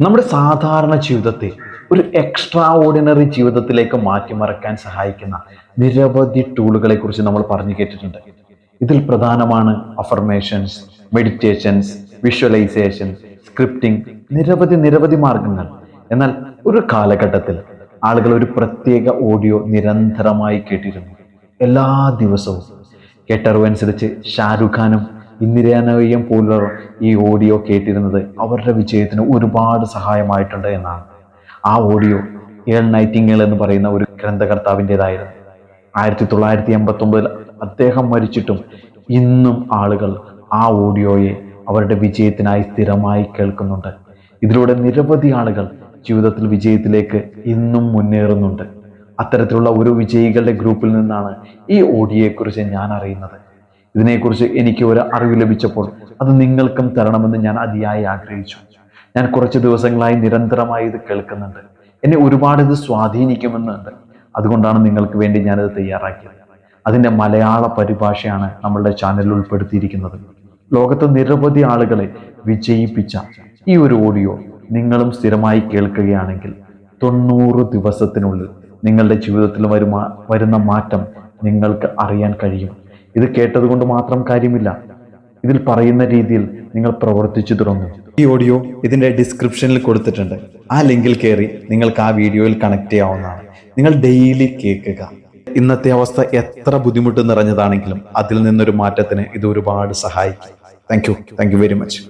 നമ്മുടെ സാധാരണ ജീവിതത്തെ ഒരു എക്സ്ട്രാ ഓർഡിനറി ജീവിതത്തിലേക്ക് മാറ്റിമറക്കാൻ സഹായിക്കുന്ന നിരവധി ടൂളുകളെ കുറിച്ച് നമ്മൾ പറഞ്ഞു കേട്ടിട്ടുണ്ട്. ഇതിൽ പ്രധാനമാണ് അഫർമേഷൻസ് മെഡിറ്റേഷൻസ് വിഷ്വലൈസേഷൻ സ്ക്രിപ്റ്റിംഗ് നിരവധി നിരവധി മാർഗങ്ങൾ. എന്നാൽ ഒരു കാലഘട്ടത്തിൽ ആളുകൾ ഒരു പ്രത്യേക ഓഡിയോ നിരന്തരമായി കേട്ടിരുന്നു. എല്ലാ ദിവസവും. കേട്ടറിവനുസരിച്ച് ഷാരൂഖ് ഖാനും ഇന്ദിരാനോയും പോലുള്ളവർ ഈ ഓഡിയോ കേട്ടിരുന്നത് അവരുടെ വിജയത്തിന് ഒരുപാട് സഹായമായിട്ടുണ്ട് എന്നാണ്. ആ ഓഡിയോ ഏൾ നൈറ്റിംഗൽ എന്ന് പറയുന്ന ഒരു ഗ്രന്ഥകർത്താവിന്റെതായിരുന്നു. ആയിരത്തി തൊള്ളായിരത്തി എൺപത്തി ഒമ്പതിൽ അദ്ദേഹം മരിച്ചിട്ടും ഇന്നും ആളുകൾ ആ ഓഡിയോയെ അവരുടെ വിജയത്തിനായി സ്ഥിരമായി കേൾക്കുന്നുണ്ട്. ഇതിലൂടെ നിരവധി ആളുകൾ ജീവിതത്തിൽ വിജയത്തിലേക്ക് ഇന്നും മുന്നേറുന്നുണ്ട്. അത്തരത്തിലുള്ള ഒരു വിജയികളുടെ ഗ്രൂപ്പിൽ നിന്നാണ് ഈ ഓഡിയോയെക്കുറിച്ച് ഞാൻ അറിയുന്നത്. ഇതിനെക്കുറിച്ച് എനിക്ക് ഒരു അറിവ് ലഭിച്ചപ്പോൾ അത് നിങ്ങൾക്കും തരണമെന്ന് ഞാൻ അതിയായി ആഗ്രഹിച്ചു. ഞാൻ കുറച്ച് ദിവസങ്ങളായി നിരന്തരമായി ഇത് കേൾക്കുന്നുണ്ട്. എന്നെ ഒരുപാട് ഇത് സ്വാധീനിക്കുമെന്നുണ്ട്. അതുകൊണ്ടാണ് നിങ്ങൾക്ക് വേണ്ടി ഞാനിത് തയ്യാറാക്കിയത്. അതിന്റെ മലയാള പരിഭാഷയാണ് നമ്മളുടെ ചാനലിൽ ഉൾപ്പെടുത്തിയിരിക്കുന്നത്. ലോകത്ത് നിരവധി ആളുകളെ വിജയിപ്പിച്ച ഈ ഒരു ഓഡിയോ നിങ്ങളും സ്ഥിരമായി കേൾക്കുകയാണെങ്കിൽ തൊണ്ണൂറ് ദിവസത്തിനുള്ളിൽ നിങ്ങളുടെ ജീവിതത്തിൽ വരുമാ വരുന്ന മാറ്റം നിങ്ങൾക്ക് അറിയാൻ കഴിയും. ഇത് കേട്ടതുകൊണ്ട് മാത്രം കാര്യമില്ല. ഇതിൽ പറയുന്ന രീതിയിൽ നിങ്ങൾ പ്രവർത്തിച്ചു തുടങ്ങും ഈ ഓഡിയോ ഇതിന്റെ ഡിസ്ക്രിപ്ഷനിൽ കൊടുത്തിട്ടുണ്ട്. ആ ലിങ്കിൽ കയറി നിങ്ങൾക്ക് ആ വീഡിയോയിൽ കണക്ട് ചെയ്യാവുന്നതാണ്. നിങ്ങൾ ഡെയിലി കേൾക്കുക. ഇന്നത്തെ അവസ്ഥ എത്ര ബുദ്ധിമുട്ട് നിറഞ്ഞതാണെങ്കിലും അതിൽ നിന്നൊരു മാറ്റത്തിന് ഇത് ഒരുപാട് സഹായിക്കും. Thank you thank you very much